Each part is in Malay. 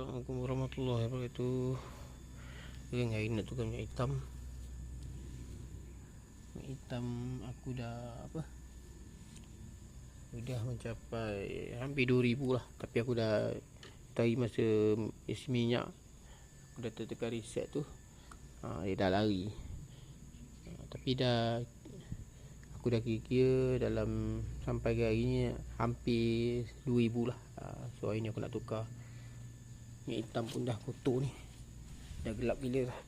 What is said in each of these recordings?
Assalamualaikum warahmatullahi wabarakatuh. Yang hari nak tukar minyak hitam. Minyak hitam aku dah apa? Sudah mencapai hampir 2000 lah. Tapi aku dah Tadi masa isi minyak. Aku dah tertekan reset tu. Ha, Dia dah lari. Ha, Tapi dah Aku dah kira-kira dalam Sampai ke hari ni Hampir 2000 lah. Ha, So hari ni aku nak tukar Minyak hitam pun dah kotor ni. Dah gelap gila lah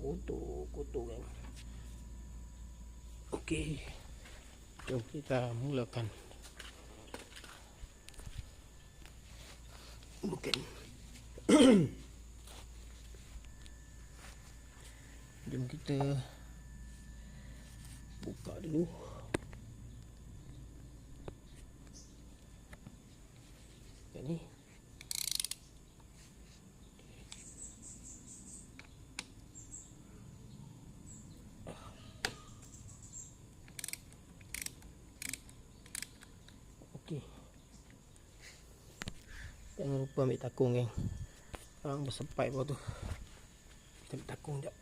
Kotor, kotor kan. Okey. Jom kita mulakan. Bukan. Jom kita buka dulu. Yang ni. Jangan lupa ambil takung kan Orang bersepai bawah tu. Kita ambil takung sekejap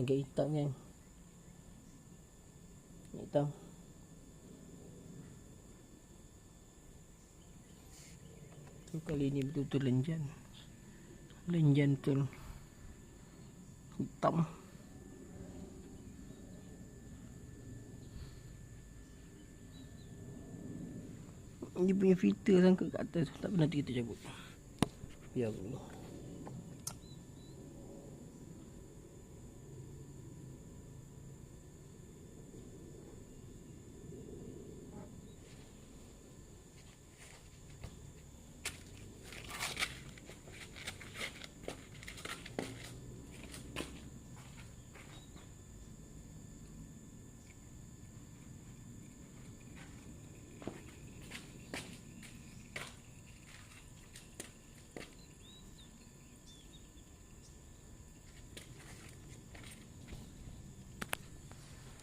Agak hitam kan? Hitam. Tu kali ni betul-betul lenjan. Lenjan betul. Hitam. Dia punya filter sangka kat atas Tak pernah kita cabut. Ya Allah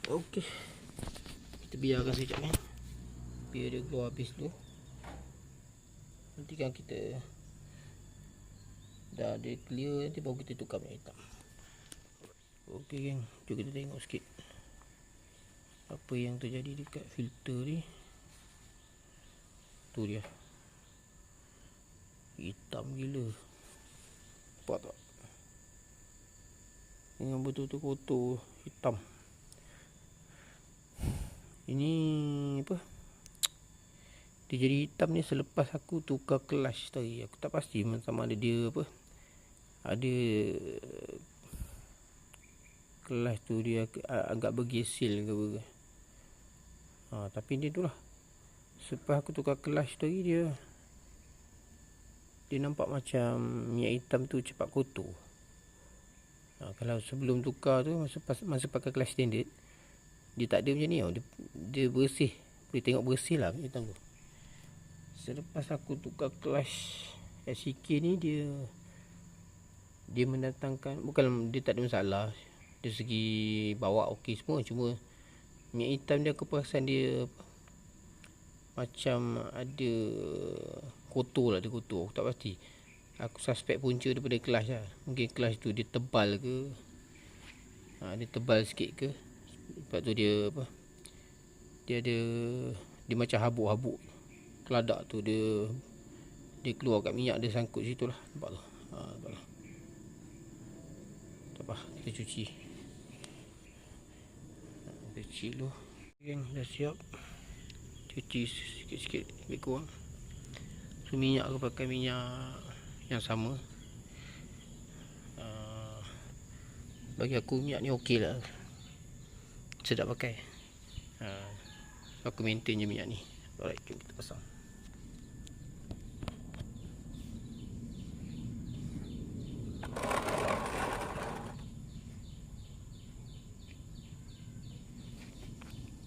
Okey. Kita biarkan sekejap kan. Biar dia keluar habis tu. Nanti kan kita dah ada clear nanti baru kita tukar minyak hitam. Okey geng, jom kita tengok sikit. Apa yang terjadi dekat filter ni. Tu dia. Hitam gila. Nampak tak? Yang betul-betul kotor hitam. Ini apa? Dia jadi hitam ni selepas aku tukar clutch tadi. Aku tak pasti sama ada dia apa. Ada clutch tu dia agak bergesil ke apa. Ha, tapi dia tu lah. Selepas aku tukar clutch tadi dia dia nampak macam minyak hitam tu cepat kotor. Ha, kalau sebelum tukar tu masa masa pakai clutch standard dia tak ada macam ni tau. Dia, dia bersih. Boleh tengok bersih lah hitam tu. Selepas aku tukar clutch SCK ni dia dia mendatangkan bukan dia tak ada masalah. Dari segi bawa okey semua cuma minyak hitam dia aku perasan dia macam ada kotor lah dia kotor. Aku tak pasti. Aku suspek punca daripada clutch lah. Mungkin clutch tu dia tebal ke. Ha, dia tebal sikit ke Lepas tu dia apa Dia ada Dia macam habuk-habuk Keladak tu dia Dia keluar kat minyak dia sangkut situ lah Nampak tu ha, Nampak lah Tak apa Kita cuci ha, Kita cuci dulu Geng, dah siap. Cuci sikit-sikit lebih kurang. So minyak aku pakai minyak yang sama. Uh, bagi aku minyak ni okey lah. Sedap pakai. Uh, aku maintain je minyak ni. Alright, jom kita pasang.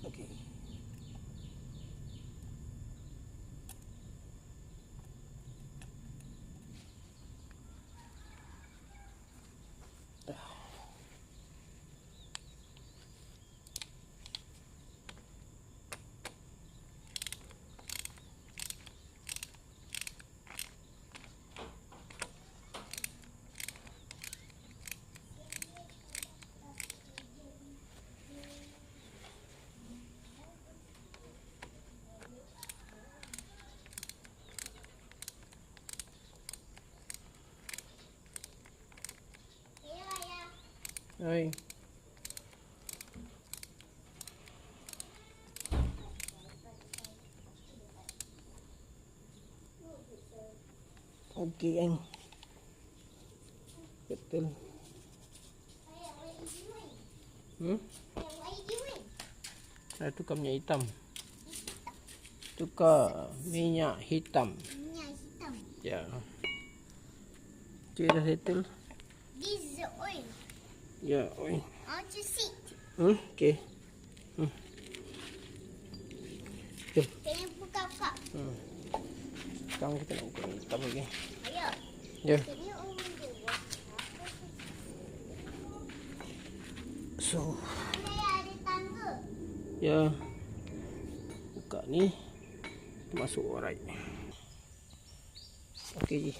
Okay. Hai. Okey kan. Betul. Ayah, what are you doing? Hmm? Ayah, what are you doing? Saya tukar minyak hitam. Tukar minyak hitam. Minyak hitam. Ya. Okay, dah settle. This is the oil. Ya, oi. I want to see. Hmm, okey. Hmm. Jom. Can you buka kak? Hmm. Sekarang kita nak buka hitam lagi. Ayah, Ya. can you open the water? So, Ayah, ada tangga. ya. Buka ni. Masuk alright. Okey.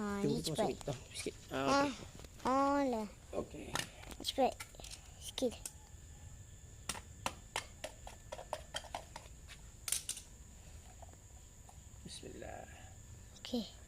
Ah, Jom kita masuk hitam sikit. Ah, okey. Oh, lah. Okey. Spread. Sikit. Bismillah. Okay.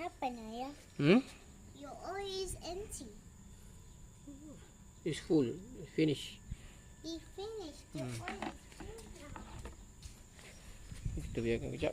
What happened, Ayah? Hmm? Your oil is empty. It's full. Finish. We finished. The oil is full now. Kita biarkan kejap.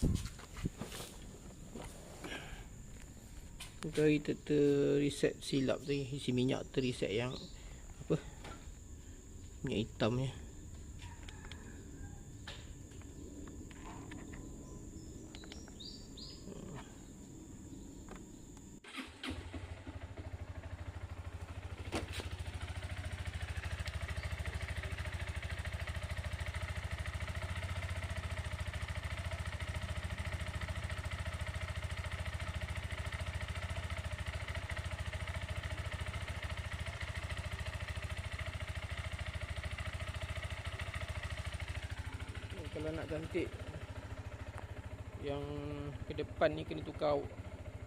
Kita kita terreset silap tadi. Isi minyak terreset yang apa? Minyak hitam ni. Kalau nak cantik yang ke depan ni kena tukar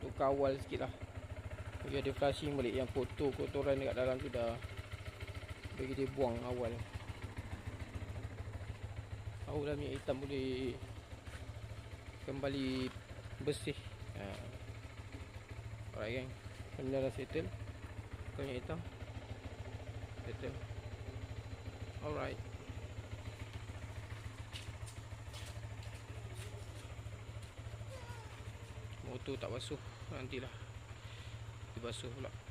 tukar awal sikit lah. Bagi ada flashing balik yang kotor kotoran dekat dalam tu dah bagi dia buang awal. Tahu lah minyak hitam boleh kembali bersih. Ha. Alright gang. Benda dah settle. Minyak hitam. Settle. Alright. Motor tak basuh nantilah. Dia basuh pula